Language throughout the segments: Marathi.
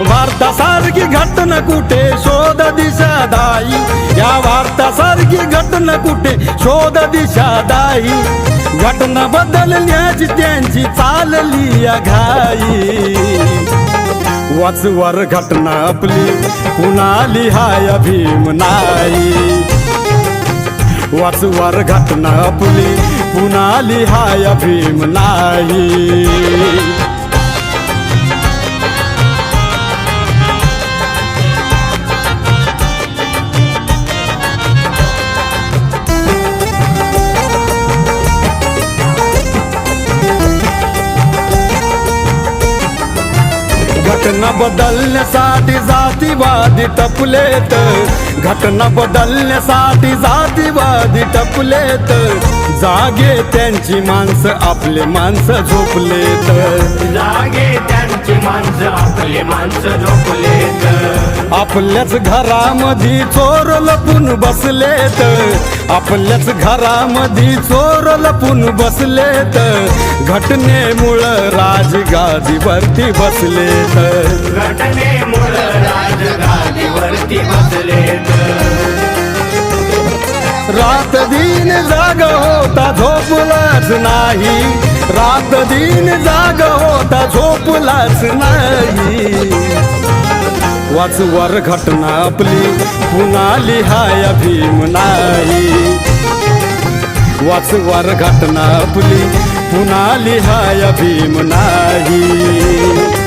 वार्तासारखी घटना कुठे? शोध दिशादाई या भारतासारखी घटना कुठे? शोध दिशादाई घटना बदलण्याची त्यांची चालली या घाई. वाचवर घटना आपली पुन्हा लिहाय भीम नाही. वाचवर घटना आपली पुन्हा लिहाय भीम नाही. घटना बदलण्यासाठी जातीवादी टपलेत. घटना बदलण्यासाठी जातीवादी टपलेत. जागे त्यांची माणसं आपले माणसं झोपलेत. जागे त्यांची माणसं आपले माणसं झोपलेत. आपल्याच घरामध्ये चोर लपून बसलेत. आपल्याच घरामध्ये चोर लपून बसलेत घटनेमुळं राजगादीवरती बसलेत. घटनेमुळं राजगादीवरती बसलेत. रात दिन जाग होता झोपलाच नाही. रात दिन जाग होता झोपलाच नाही. वाचवर घटना आपली. पुन्हा लिहाय भीम नाही. वाचवर घटना आपली. पुन्हा लिहाय भीम नाही.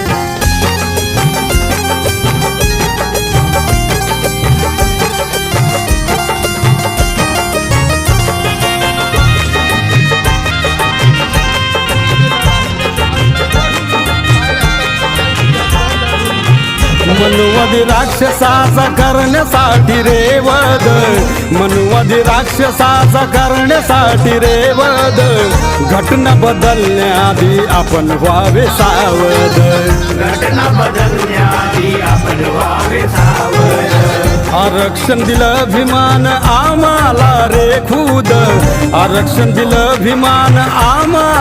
मनुवादी राक्षसाचा करण्यासाठी रे वध मनुवादी राक्षसाचा करण्यासाठी रे वध घटना बदलण्याआधी आपण व्हावे सावध. घटना बदलण्याआधी आपण व्हावे सावध. आरक्षण दिलं अभिमान आम्हाला रे खुद. आरक्षण दिलं अभिमान आम्हाला